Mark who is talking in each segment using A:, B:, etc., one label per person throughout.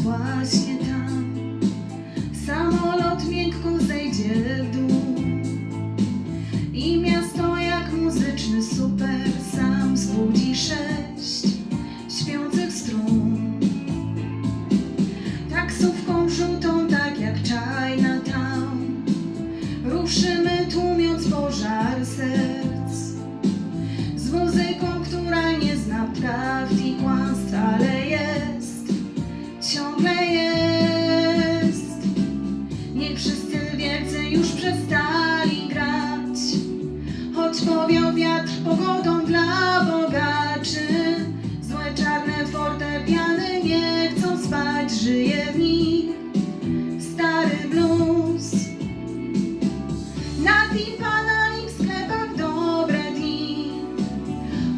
A: właśnie tam. Samolot miękko zejdzie w dół i miasto jak muzyczny super sam zbudzi sześć żyje w nich stary blues. Na w sklepach dobre dni.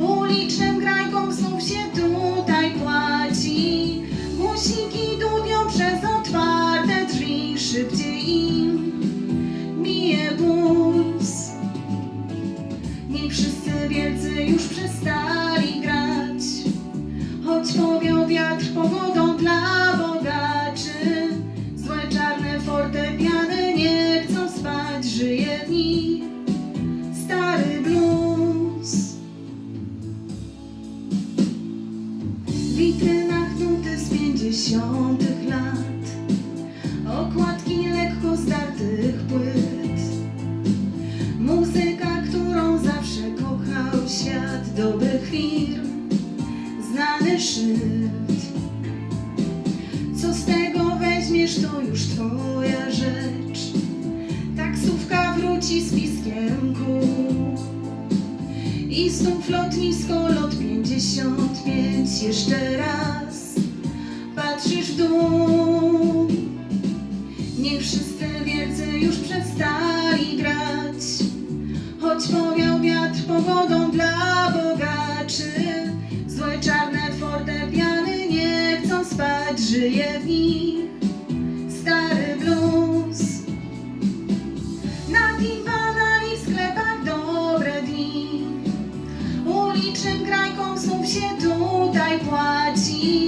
A: Ulicznym grajkom znów się tutaj płaci. Musiki dudnią przez otwarte drzwi. Szybciej im bije puls. Niech wszyscy wielcy już przestali grać Choć powiał wiatr pogodą witrynach nuty z pięćdziesiątych lat. Okładki lekko zdartych płyt. Muzyka, którą zawsze kochał świat dobrych firm Znany szyld. Co z tego weźmiesz, to już twoja rzecz. Taksówka wróci z piskiem kół. I znów lotnisko lot 55 Jeszcze raz patrzysz w dół. Niech wszyscy wielcy już przestali grać Choć powiał wiatr pogodą dla bogaczy. Złe czarne fortepiany nie chcą spać Żyje w nich płaci